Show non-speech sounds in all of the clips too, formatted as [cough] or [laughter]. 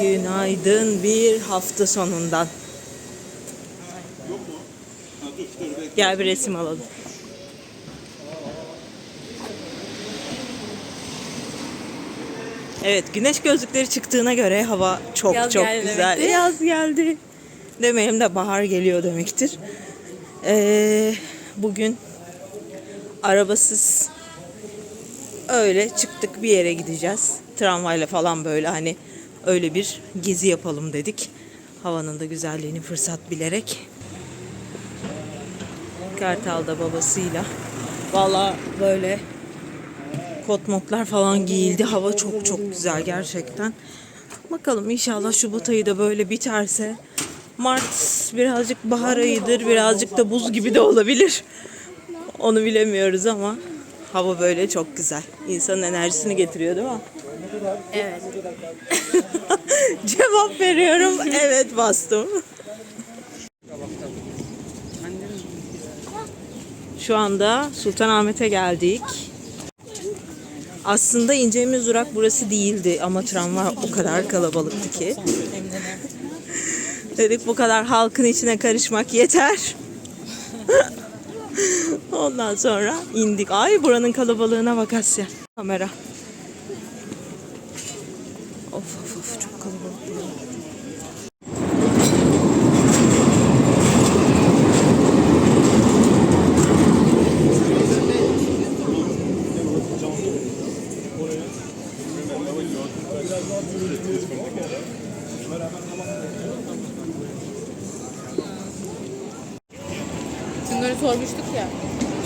Günaydın bir hafta sonundan. Gel bir resim alalım. Evet, güneş gözlükleri çıktığına göre hava çok Yaz çok geldi güzel. demektir. Yaz geldi. Demeyelim de bahar geliyor demektir. Ee, bugün arabasız öyle çıktık bir yere gideceğiz. Tramvayla falan böyle hani öyle bir gezi yapalım dedik. Havanın da güzelliğini fırsat bilerek. Kartal'da babasıyla. Valla böyle kot montlar falan giyildi. Hava çok çok güzel gerçekten. Bakalım inşallah Şubat ayı da böyle biterse. Mart birazcık bahar ayıdır. Birazcık da buz gibi de olabilir. Onu bilemiyoruz ama hava böyle çok güzel. İnsanın enerjisini getiriyor değil mi? Evet. [laughs] Cevap veriyorum. Evet bastım. Şu anda Sultanahmet'e geldik. Aslında ineceğimiz durak burası değildi ama tramvay o kadar kalabalıktı ki. [laughs] Dedik bu kadar halkın içine karışmak yeter. [laughs] Ondan sonra indik. Ay buranın kalabalığına bak Asya. Kamera. Bunları sormuştuk ya.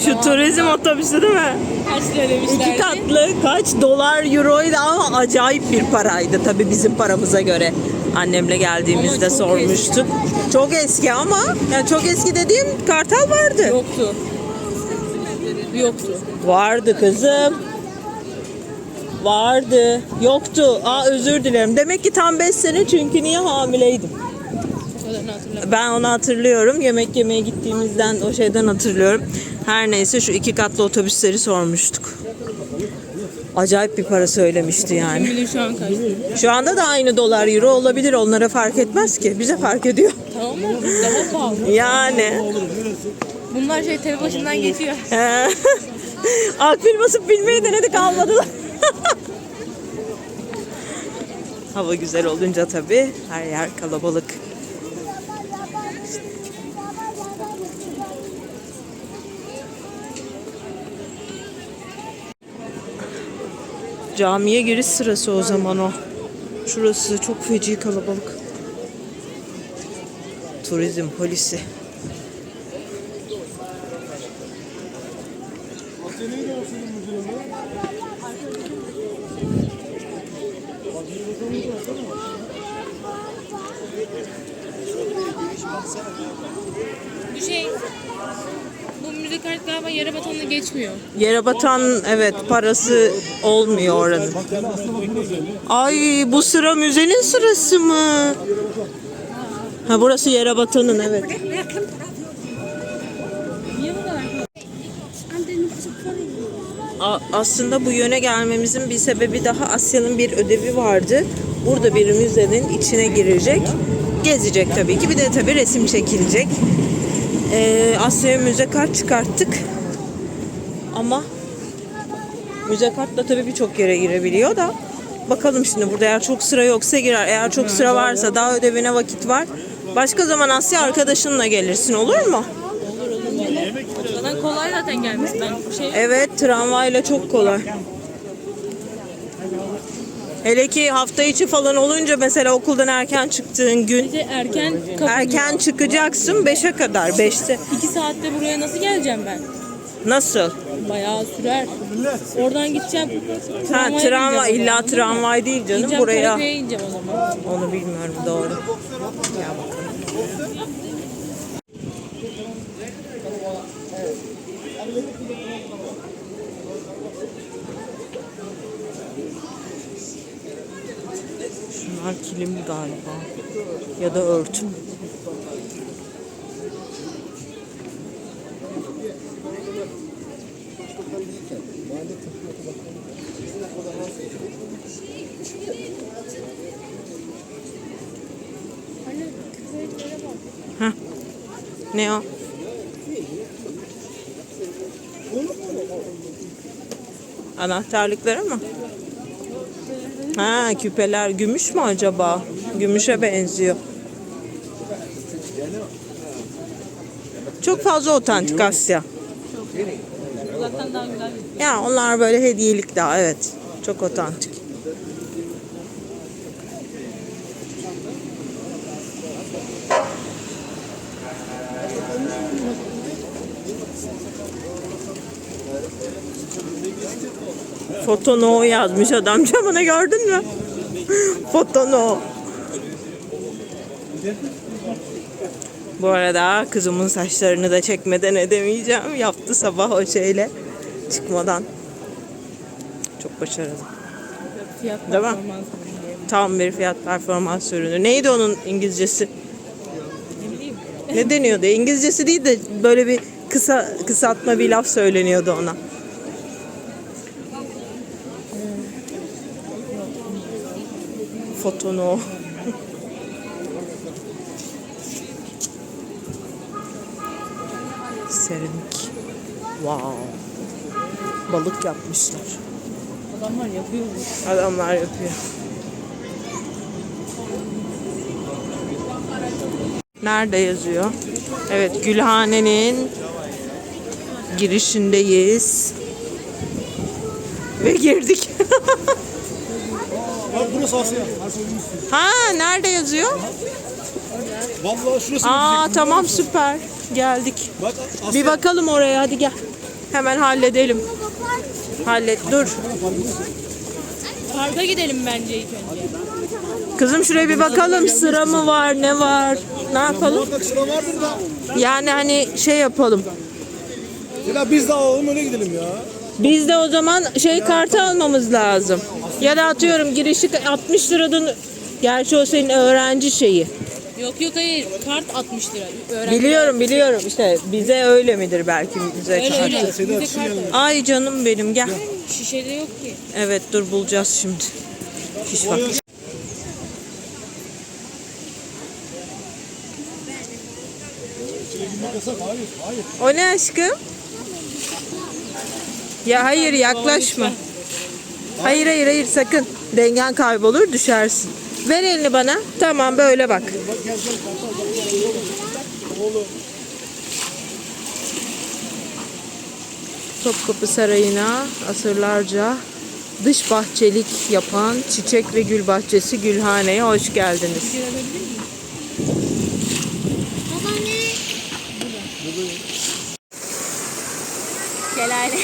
Şu turizm otobüsü değil mi? Kaç lira demişlerdi? İki katlı kaç dolar euroydu ama acayip bir paraydı tabii bizim paramıza göre. Annemle geldiğimizde Ama çok sormuştuk. Çok eski ama yani çok eski dediğim kartal vardı. Yoktu. Yoktu. Vardı kızım. Vardı. Yoktu. Aa özür dilerim. Demek ki tam 5 sene çünkü niye hamileydim. Ben onu hatırlıyorum. Yemek yemeye gittiğimizden o şeyden hatırlıyorum. Her neyse şu iki katlı otobüsleri sormuştuk. Acayip bir para söylemişti yani. bilir şu an kaç. Şu anda da aynı dolar euro olabilir. Onlara fark etmez ki. Bize fark ediyor. Tamam mı? Daha pahalı. Yani. Bunlar şey tele başından geçiyor. Ee, [laughs] Akbil basıp bilmeyi denedik almadılar. Hava güzel olunca tabii her yer kalabalık. Camiye giriş sırası o zaman o. Şurası çok feci kalabalık. Turizm polisi. Bu şey bu müze kart galiba yere batanla geçmiyor. Yere batan evet parası olmuyor oranın. Ay bu sıra müzenin sırası mı? Ha burası yere batanın evet. A- aslında bu yöne gelmemizin bir sebebi daha Asya'nın bir ödevi vardı. Burada bir müzenin içine girecek. Gezecek tabii ki. Bir de tabii resim çekilecek. Ee, Asya'ya müze kart çıkarttık. Ama müze kartla tabii birçok yere girebiliyor da. Bakalım şimdi burada eğer çok sıra yoksa girer. Eğer çok sıra varsa daha ödevine vakit var. Başka zaman Asya arkadaşınla gelirsin olur mu? Zaten kolay zaten gelmesi. Ben bu şey Evet tramvayla çok kolay. Hele ki hafta içi falan olunca mesela okuldan erken çıktığın gün erken erken çıkacaksın 5'e kadar 5'te. İki saatte buraya nasıl geleceğim ben? Nasıl? Bayağı sürer. Oradan gideceğim. Ha tramvay o illa tramvay değil canım İneceğim, buraya. Karaköy'e ineceğim o zaman. Onu bilmiyorum doğru. Ya bakalım. Şunlar kilim galiba. Ya da örtü. Heh. Ne o? Anahtarlıkları mı? Ha küpeler gümüş mü acaba? Gümüşe benziyor. Çok fazla otantik Asya. Ya onlar böyle hediyelik daha evet. Çok otantik. Fotono yazmış adam [laughs] camına gördün mü? Fotono. Bu arada kızımın saçlarını da çekmeden edemeyeceğim. Yaptı sabah o şeyle çıkmadan. Çok başarılı. Fiyat Değil mi? Tam bir fiyat performans ürünü. Neydi onun İngilizcesi? Ne deniyordu? İngilizcesi değil de böyle bir kısa kısaltma bir laf söyleniyordu ona. Fotono. Seramik. Wow. Balık yapmışlar. Adamlar yapıyor. Adamlar yapıyor. Nerede yazıyor? Evet, Gülhane'nin girişindeyiz. Ve girdik. [laughs] Bak burası Asya. Ha, nerede yazıyor? Vallahi şurası. Aa, tamam süper. Geldik. Bak Asya. Bir bakalım oraya hadi gel. Hemen halledelim. Hallet dur. Parka gidelim bence ilk önce. Kızım şuraya bir bakalım sıra mı var ne var ne yapalım? Orada sıra vardır da. Yani hani şey yapalım. Ya biz de alalım öyle gidelim ya. Biz de o zaman şey kartı almamız lazım. Ya da atıyorum girişi 60 liradan Gerçi o senin öğrenci şeyi. Yok yok hayır. Kart 60 lira. Öğrenci. Biliyorum biliyorum işte bize öyle midir belki bize Öyle kart. öyle. Atsın kart. Ay canım benim gel. Şişede yok ki. Evet dur bulacağız şimdi. Hiç bak. O ne aşkım? Ya hayır yaklaşma. Hayır hayır hayır sakın. Dengen kaybolur düşersin. Ver elini bana. Tamam böyle bak. Topkapı Sarayı'na asırlarca dış bahçelik yapan Çiçek ve Gül Bahçesi Gülhane'ye hoş geldiniz. Şelale.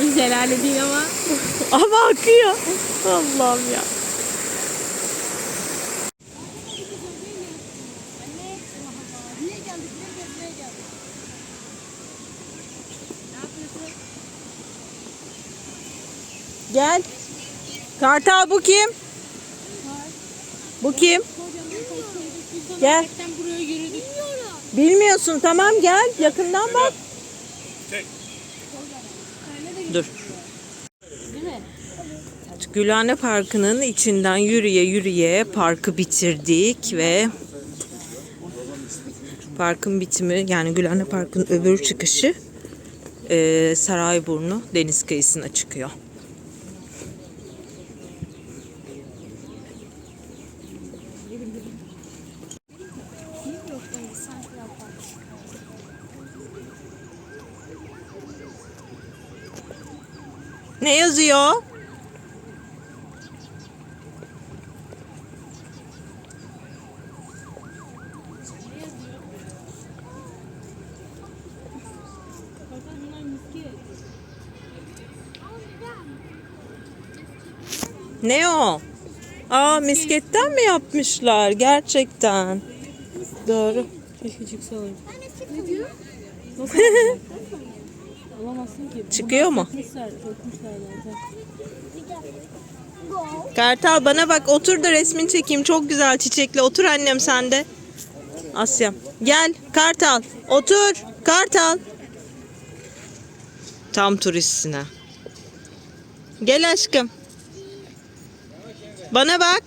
Bir şelale değil ama. [laughs] Ama akıyor. Allah'ım ya. Gel. Kartal bu kim? Bu kim? Gel. Bilmiyorsun tamam gel yakından bak. Dur. Değil mi? Gülhane Parkı'nın içinden yürüye yürüye parkı bitirdik ve parkın bitimi yani Gülhane Parkı'nın öbür çıkışı eee Sarayburnu deniz kıyısına çıkıyor. Ne yazıyor? Ne o? Aa misketten mi yapmışlar gerçekten? Doğru. Keşke çıksalar. [laughs] Nasıl alacaksın? Alamazsın ki. Çıkıyor mu? Sökmüşler, sökmüşler zaten. Kartal bana bak otur da resmin çekeyim. Çok güzel çiçekli. Otur annem sen de. Asya. Gel Kartal. Otur. Kartal. Tam turistsin ha. Gel aşkım. Bana bak.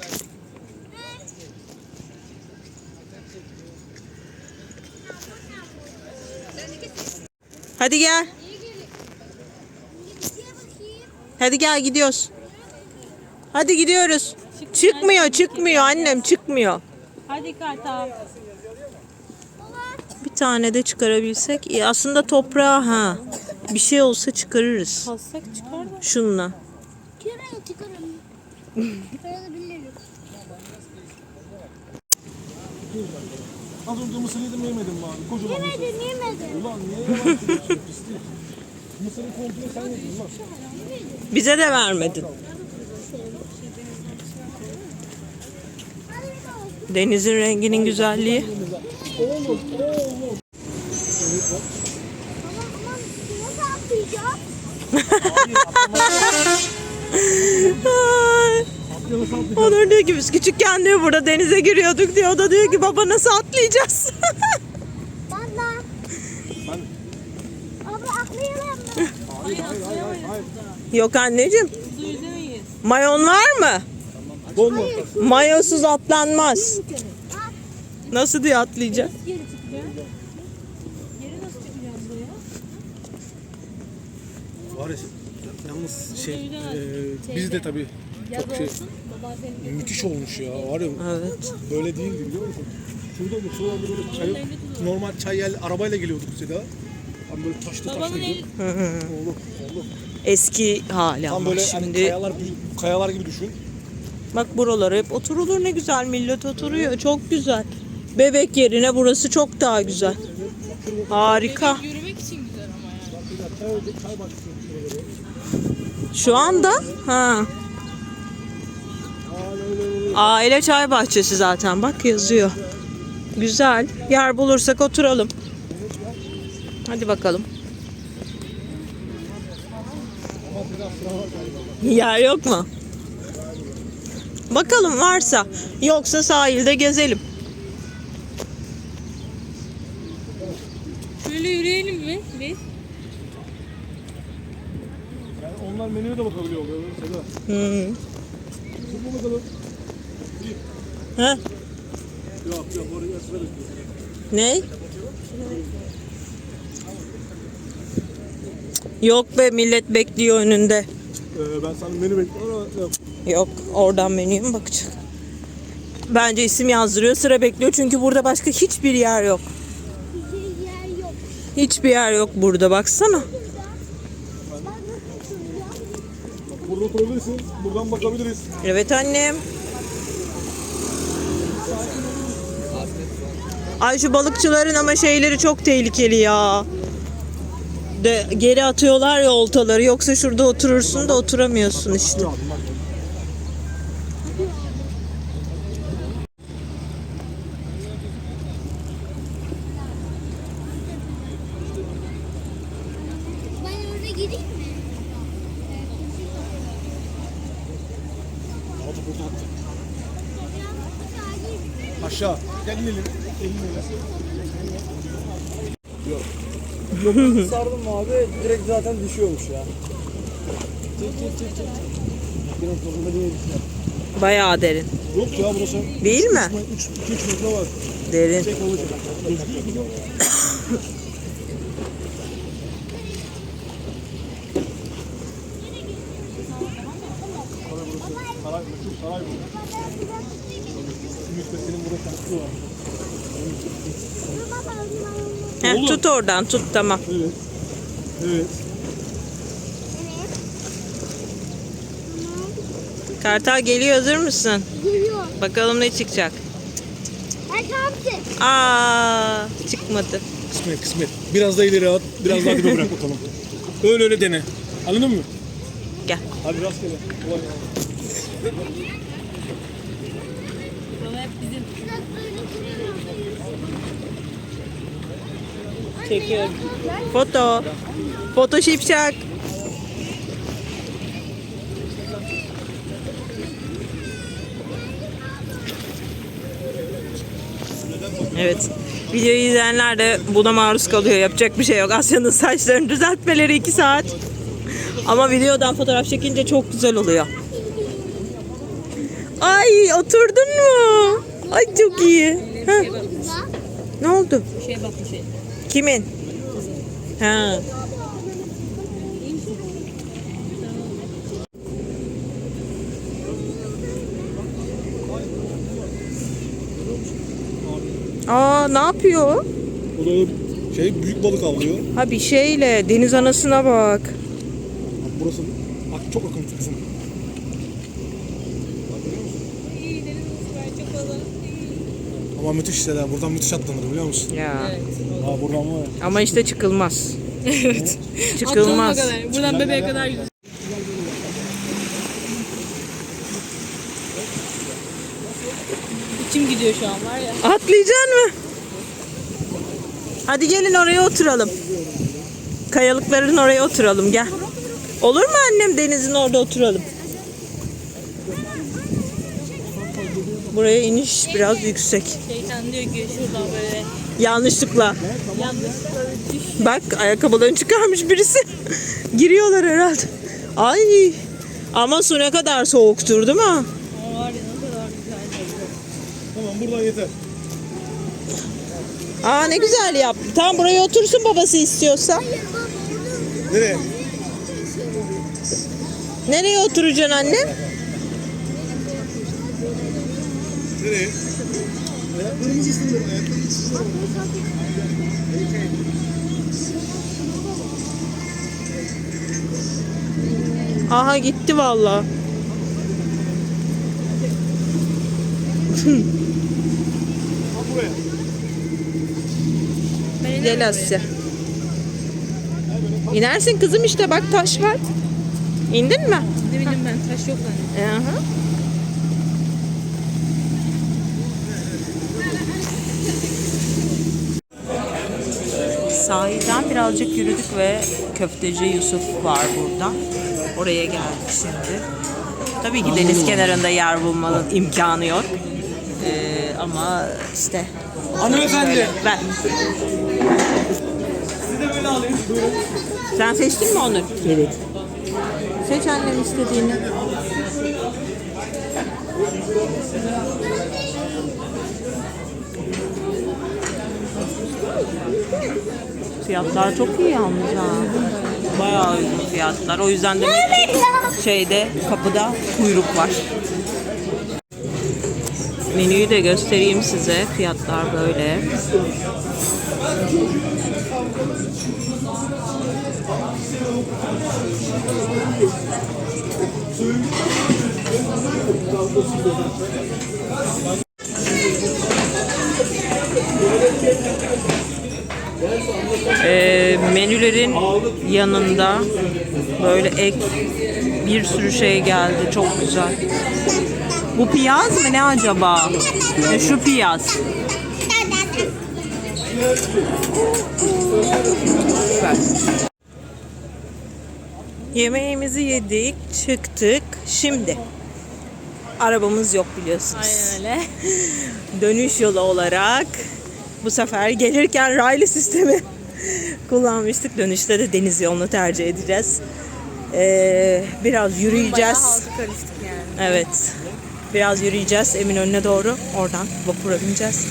Hadi gel. Hadi gel gidiyoruz. Hadi gidiyoruz. Çıkmıyor, çıkmıyor, annem çıkmıyor. Hadi kartal. Bir tane de çıkarabilsek. E aslında toprağa ha. Bir şey olsa çıkarırız. Kalsak çıkar mı? Şunla. Çıkarım, çıkarım. Çıkarabilirim. Az önce mısır yedim yemedim mi abi? Kocaman mısır. Yemedim yemedim. Ulan niye yalan söylüyorsun pislik? Mısırı komple sen yedin lan. Bize de vermedin. Denizin renginin güzelliği. Baba aman nasıl atlayacağım? Onur diyor ki biz küçükken diyor burada denize giriyorduk diyor. O da diyor ki baba nasıl atlayacağız? [laughs] Bana. Ben... Abla atlayalım mı? Hayır hayır hayır hayır. Yok anneciğim. Mayon var mı? Donma. Mayosuz atlanmaz. Nasıl diye atlayacak? Geri çıkacağız. Geri nasıl çıkacağız buraya? Var ya yalnız şey e, biz de tabii çok şey müthiş olmuş ya var ya Evet. böyle değildi biliyor musun? Şurada mı şurada böyle çay, normal çay yel arabayla geliyorduk Seda. Tam böyle taşlı Babanın taşlıydı. eli Oğlum oğlum. Eski hali Tam ama böyle hani şimdi kayalar, kayalar gibi düşün. bak buralara hep oturulur ne güzel millet oturuyor çok güzel. Bebek yerine burası çok daha güzel. Harika. yürümek için güzel ama yani. Şu anda ha. Aile çay bahçesi zaten bak yazıyor. Güzel. Yer bulursak oturalım. Hadi bakalım. Yer yok mu? Bakalım varsa. Yoksa sahilde gezelim. Şöyle yürüyelim mi? Biz. Yani onlar menüye de bakabiliyor Seda. Hı. Bu bakalım. Ha? Yok yok oraya sıra. Ne? Yok be millet bekliyor önünde. Ee, ben sana menü bekliyorum ama yok. Yok oradan menüye mi bakacak? Bence isim yazdırıyor sıra bekliyor çünkü burada başka hiçbir yer yok. Bir yer yok. Hiçbir yer yok burada baksana. Burada oturabilirsin. Buradan bakabiliriz. Evet annem. Ay şu balıkçıların ama şeyleri çok tehlikeli ya. De geri atıyorlar ya oltaları yoksa şurada oturursun da oturamıyorsun işte. Yok, bak. Ben orada gireyim mi? Altı kutu attı. Biraz sahil. Aşağı. Gel inelim. Elinle. Yok. Sardım abi direkt zaten düşüyormuş ya. Çık çık çık çık. Biraz zorunda değil. Bayağı derin. Yok ya burası. Değil mi? 3 2 metre var. Derin. Tek olacak. Gözüküyor mu? Saray burası. Saray bu. Müsbetinin burada şanslı var. Heh, tut oradan tut tamam. Evet. Evet. Kartal geliyor hazır mısın? Geliyor. Bakalım ne çıkacak. Aa çıkmadı. Kısmet kısmet. Biraz daha ileri at. Biraz daha dibe bırak bakalım. [laughs] Öyle öyle dene. Anladın mı? Gel. Hadi rastgele. Kolay hep bizim. Biraz böyle duruyorum. Çekiyorum. Foto. Foto şipşak. Evet. Videoyu izleyenler de buna maruz kalıyor. Yapacak bir şey yok. Asya'nın saçlarını düzeltmeleri 2 saat. Ama videodan fotoğraf çekince çok güzel oluyor. Ay oturdun mu? Ay çok iyi. Bak. ne oldu? Şeye bakmış el. Kimin? Ha. Aa ne yapıyor? O da şey büyük balık avlıyor. Ha bir şeyle deniz anasına bak. Bak burası ak çok akıntı kızım. İyi deniz var çok balık. Ama müthiş şeyler. Buradan müthiş atlanır biliyor musun? Ya. Ha buradan var ya. Ama işte çıkılmaz. [laughs] evet. Çıkılmaz. kadar. Buradan bebeğe kadar gidiyor. İçim gidiyor şu an var ya. Atlayacaksın mı? Hadi gelin oraya oturalım. Kayalıkların oraya oturalım gel. Olur mu annem denizin orada oturalım? Buraya iniş biraz yüksek. Şeytan diyor ki şuradan böyle Yanlışlıkla. yanlışlıkla düş. Bak ayakkabılarını çıkarmış birisi. [laughs] Giriyorlar herhalde. Ay. Ama su ne kadar soğuktur değil mi? Ama var ya ne kadar güzel. Tamam buradan yeter. Aa ne güzel yaptı. Tam buraya otursun babası istiyorsa. Nereye? Nereye oturacaksın annem? Nereye? Ayaklarımızı ısındırın. Ayaklarımızı ısındırın. Aha gitti valla. Gel Asya. İnersin kızım işte bak taş var. İndin mi? Ne bileyim ben taş yok hani. Aha. Sahilden birazcık yürüdük ve köfteci Yusuf var burada. Oraya geldik şimdi. Tabii ki deniz kenarında yer bulmanın imkanı yok. Ee, ama işte Hanımefendi. ben. Sizi de böyle alayım. Buyurun. Sen seçtin mi onu? Evet. Seç annem istediğini. Fiyatlar çok iyi yalnız ha. Bayağı uygun fiyatlar. O yüzden de şeyde kapıda kuyruk var. Menüyü de göstereyim size. Fiyatlar böyle. Menülerin yanında böyle ek bir sürü şey geldi. Çok güzel. Bu piyaz mı ne acaba? E, şu piyaz. Süper. Yemeğimizi yedik, çıktık. Şimdi arabamız yok biliyorsunuz. Aynen öyle. dönüş yolu olarak bu sefer gelirken raylı sistemi kullanmıştık. Dönüşte de deniz yolunu tercih edeceğiz. Ee, biraz yürüyeceğiz. Yani. Evet. Biraz yürüyeceğiz Eminönü'ne doğru. Oradan vapura bineceğiz.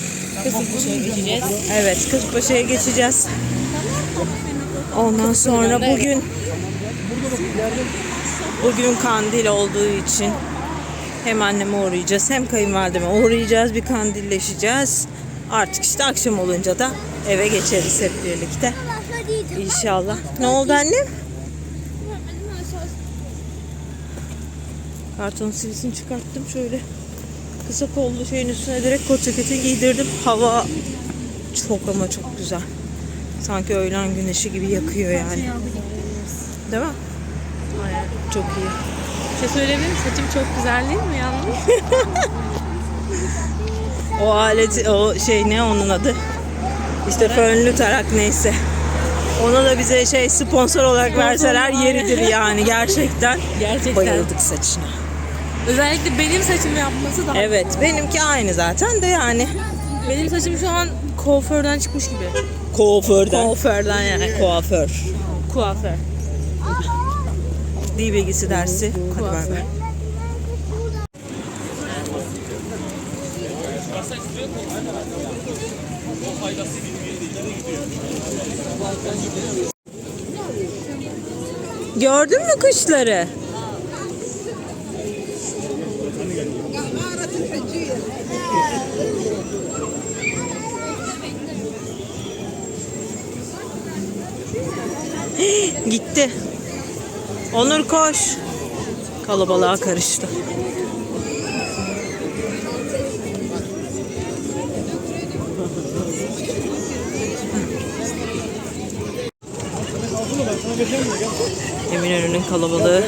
Kasımpaşa'ya geçeceğiz. Evet, Kızılpaşa'ya geçeceğiz. Ondan sonra bugün bugün kandil olduğu için hem anneme uğrayacağız hem kayınvalideme uğrayacağız. Bir kandilleşeceğiz. Artık işte akşam olunca da eve geçeriz hep birlikte. İnşallah. Ne oldu annem? Karton sivisini çıkarttım şöyle. Kısa kollu şeyin üstüne direkt kot ceketi giydirdim. Hava çok ama çok güzel. Sanki öğlen güneşi gibi yakıyor yani. Değil mi? Çok iyi. Bir şey söyleyebilir miyim? Saçım çok güzel değil mi yalnız? O alet, o şey ne onun adı? İşte fönlü tarak neyse. Ona da bize şey sponsor olarak verseler yeridir yani gerçekten. [laughs] Gerçekten. Bayıldık saçına. Özellikle benim saçımı yapması daha... Evet benimki aynı zaten de yani. Benim saçım şu an kuaförden çıkmış gibi. Kuaförden. Kuaförden yani. Kuaför. Kuaför. Dil bilgisi dersi. Hadi bay bay. Gördün mü kuşları? Gitti. Onur koş. Kalabalığa karıştı. Eminönü'nün kalabalığı.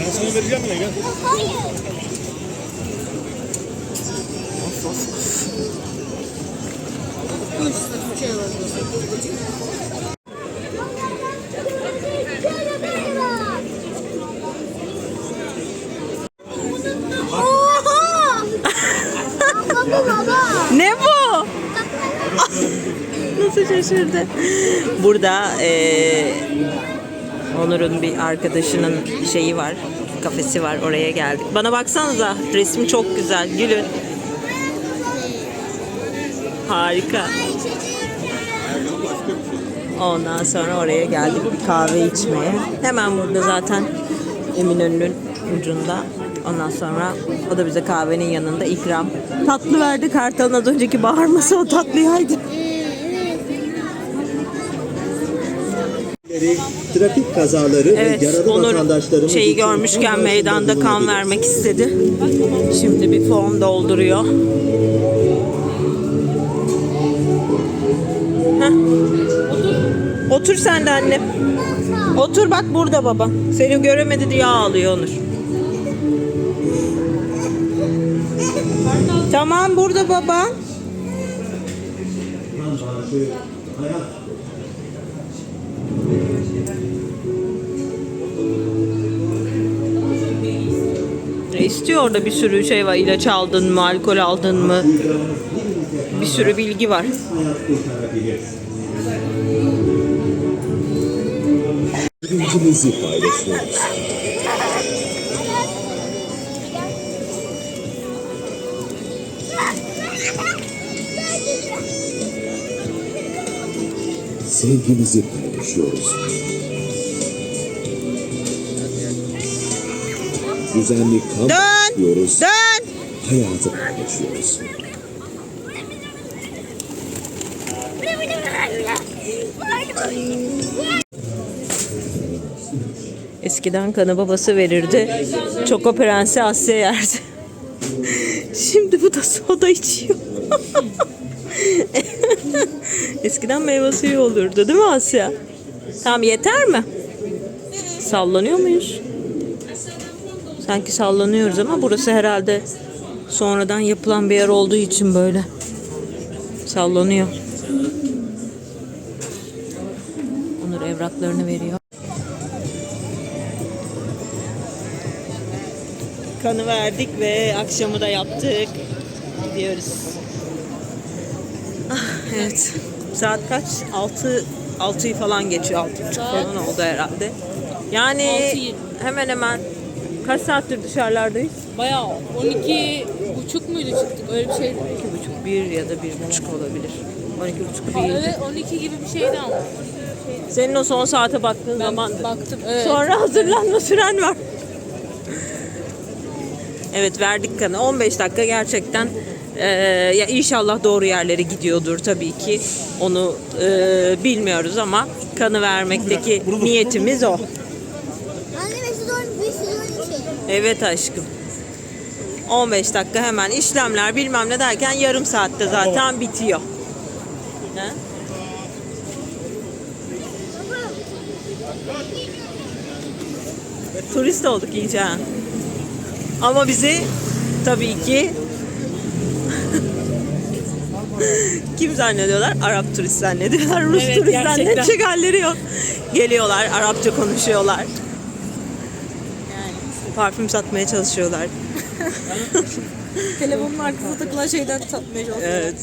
Ben sana vereceğim mi? Gel. Hayır. Oha! Baba baba. Ne bu? Nasıl şaşırdı? Burada eee, Onur'un bir arkadaşının şeyi var. Kafesi var. Oraya geldik. Bana baksanıza. Resmi çok güzel. Gülün. Harika. Ondan sonra oraya geldik bir kahve içmeye. Hemen burada zaten Eminönü'nün ucunda. Ondan sonra o da bize kahvenin yanında ikram. Tatlı verdi Kartal'ın az önceki bağırması o tatlıyaydı. Trafik kazaları Evet, ve yaralı Onur vatandaşlarımız şeyi görmüşken meydanda kan vermek istedi. Şimdi bir form dolduruyor. Heh. Otur sen de annem. Otur bak burada baba. Seni göremedi diye ağlıyor Onur. Tamam burada baba. E, istiyor orada bir sürü şey var. İlaç aldın mı, alkol aldın mı? Bir sürü bilgi var. Bilincimizi paylaşıyoruz. Sevgimizi paylaşıyoruz. Düzenli kamp! Yapıyoruz. Dön! Hayatı paylaşıyoruz. Eskiden kanı babası verirdi. Çoko Prensi Asya yerdi. Şimdi bu da soda içiyor. Eskiden meyve suyu olurdu değil mi Asya? Tamam yeter mi? Sallanıyor muyuz? Sanki sallanıyoruz ama burası herhalde sonradan yapılan bir yer olduğu için böyle sallanıyor. Onur evraklarını veriyor. Kanı verdik ve akşamı da yaptık. Gidiyoruz. Ah, evet. Saat kaç? 6 6'yı falan geçiyor. 6.30 falan oldu herhalde. Yani 6.20. hemen hemen kaç saattir dışarılardayız? Bayağı 12 buçuk muydu çıktık öyle bir şeydi. 2,5 1 ya da 1,5 olabilir. 12,5 değil. Evet 12 gibi bir şeydi ama. Senin o son saate baktığın Ben zaman baktım evet. Sonra hazırlanma süren var. Evet verdik kanı. 15 dakika gerçekten eee, ya inşallah doğru yerlere gidiyordur tabii ki. Onu eee, bilmiyoruz ama kanı vermekteki niyetimiz o. Anne Mesut Orun bir sürü şey. Evet aşkım. 15 dakika hemen işlemler bilmem ne derken yarım saatte zaten bitiyor. He? Turist olduk iyice. Ama bizi tabii ki [laughs] kim zannediyorlar? Arap turist zannediyorlar. Rus Evet, turist gerçekten. zannedecek halleri yok. Geliyorlar, Arapça konuşuyorlar. Parfüm satmaya çalışıyorlar. Telefonun arkasına takılan şeyden satmaya çalışıyorum. Evet.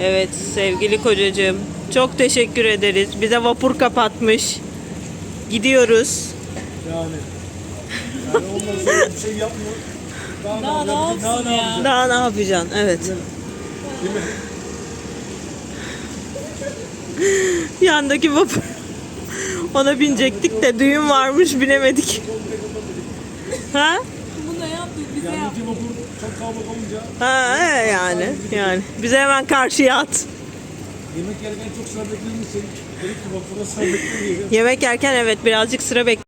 Evet sevgili kocacığım. Çok teşekkür ederiz. Bize vapur kapatmış. Gidiyoruz. Yani. Yani [laughs] ondan bir şey yapmıyor. Daha, Daha ne yapsın Daha ne ya? yapacak? Daha ne yapacaksın? Evet. Değil mi? Yandaki vapur. Ona binecektik de düğün varmış binemedik. Ha? Bu ne yaptı? Bize vapur çok kalabalık olunca Ha he, yani yani. Bize hemen karşıya at. yemek yerken çok sıra beklediğimiz için dedik ki vapura sıra beklemeyelim. Yemek yerken evet birazcık sıra bek.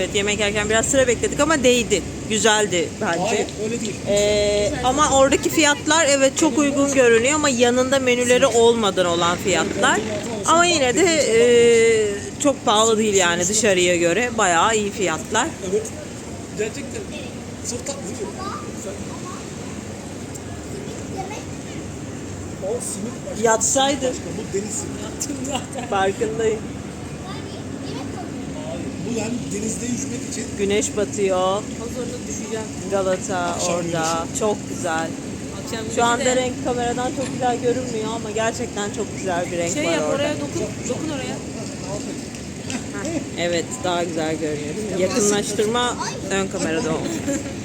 Evet yemek yerken biraz sıra bekledik ama değdi. Güzeldi bence. Hayır öyle değil. Ee, ama oradaki fiyatlar evet çok uygun görünüyor ama yanında menüleri olmadan olan fiyatlar. Ama yine de e, çok pahalı değil yani dışarıya göre. Bayağı iyi fiyatlar. Evet. Gerçekten. Çok tatlı değil mi? Yatsaydı. Bu deniz. Farkındayım. Bu yani denizde yüzmek için Güneş batıyor. Hazırda düşeceğim. Galata orada. Çok güzel. Akşam Şu anda de- renk kameradan çok güzel görünmüyor ama gerçekten çok güzel bir renk Şey var yap orada. oraya dokun. Dokun oraya. Evet daha güzel görünüyor. Yakınlaştırma ön kamerada olmuş. [laughs]